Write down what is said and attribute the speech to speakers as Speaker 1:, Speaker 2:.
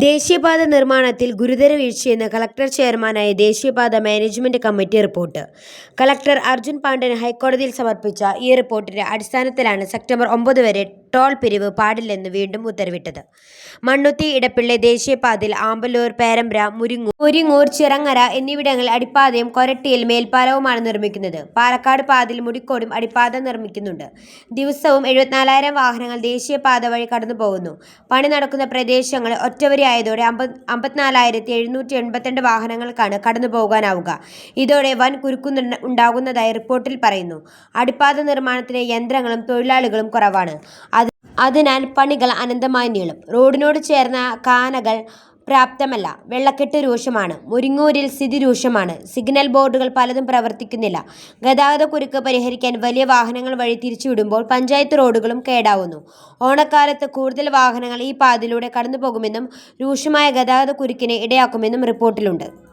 Speaker 1: ദേശീയപാത നിർമ്മാണത്തിൽ ഗുരുതര വീഴ്ചയെന്ന് കളക്ടർ ചെയർമാനായ ദേശീയപാത management committee report. Collector Arjun Pandian ഹൈക്കോടതിയിൽ സമർപ്പിച്ച ഈ റിപ്പോർട്ടിന്റെ അടിസ്ഥാനത്തിലാണ് സെപ്റ്റംബർ ഒമ്പത് വരെ ടോൾ പിരിവ് പാടില്ലെന്ന് വീണ്ടും ഉത്തരവിട്ടത്. മണ്ണുത്തി ഇടപ്പിള്ളി ദേശീയപാതയിൽ ആമ്പല്ലൂർ പേരമ്പ്ര മുരിങ്ങൂർ മുരിങ്ങൂർ ചിറങ്ങര എന്നിവിടങ്ങളിൽ അടിപ്പാതയും കൊരട്ടിയിൽ മേൽപ്പാലവുമാണ് നിർമ്മിക്കുന്നത്. പാലക്കാട് പാതയിൽ മുടിക്കോടും അടിപ്പാത നിർമ്മിക്കുന്നുണ്ട്. ദിവസവും എഴുപത്തിനാലായിരം വാഹനങ്ങൾ ദേശീയപാത വഴി കടന്നു പോകുന്നു പണി നടക്കുന്ന പ്രദേശങ്ങൾ ഒറ്റവരിയായതോടെ അമ്പത് അമ്പത്തിനാലായിരത്തി എഴുന്നൂറ്റി എൺപത്തിരണ്ട് വാഹനങ്ങൾക്കാണ് കടന്നു പോകാനാവുക ഇതോടെ വൻ കുരുക്കു ഉണ്ടാകുന്നതായി റിപ്പോർട്ടിൽ പറയുന്നു. അടിപ്പാത നിർമ്മാണത്തിന് യന്ത്രങ്ങളും തൊഴിലാളികളും കുറവാണ്. അതിനാൽ പണികൾ അനന്തമായി നീളും. റോഡിനോട് ചേർന്ന കാനകൾ പ്രാപ്തമല്ല. വെള്ളക്കെട്ട് രൂക്ഷമാണ്. മുരിങ്ങൂരിൽ സ്ഥിതി രൂക്ഷമാണ്. സിഗ്നൽ ബോർഡുകൾ പലതും പ്രവർത്തിക്കുന്നില്ല. ഗതാഗത കുരുക്ക് പരിഹരിക്കാൻ വലിയ വാഹനങ്ങൾ വഴി തിരിച്ചുവിടുമ്പോൾ പഞ്ചായത്ത് റോഡുകളും കേടാവുന്നു. ഓണക്കാലത്ത് കൂടുതൽ വാഹനങ്ങൾ ഈ പാതയിലൂടെ കടന്നുപോകുമെന്നും രൂക്ഷമായ ഗതാഗതക്കുരുക്കിന് ഇടയാക്കുമെന്നും റിപ്പോർട്ടിലുണ്ട്.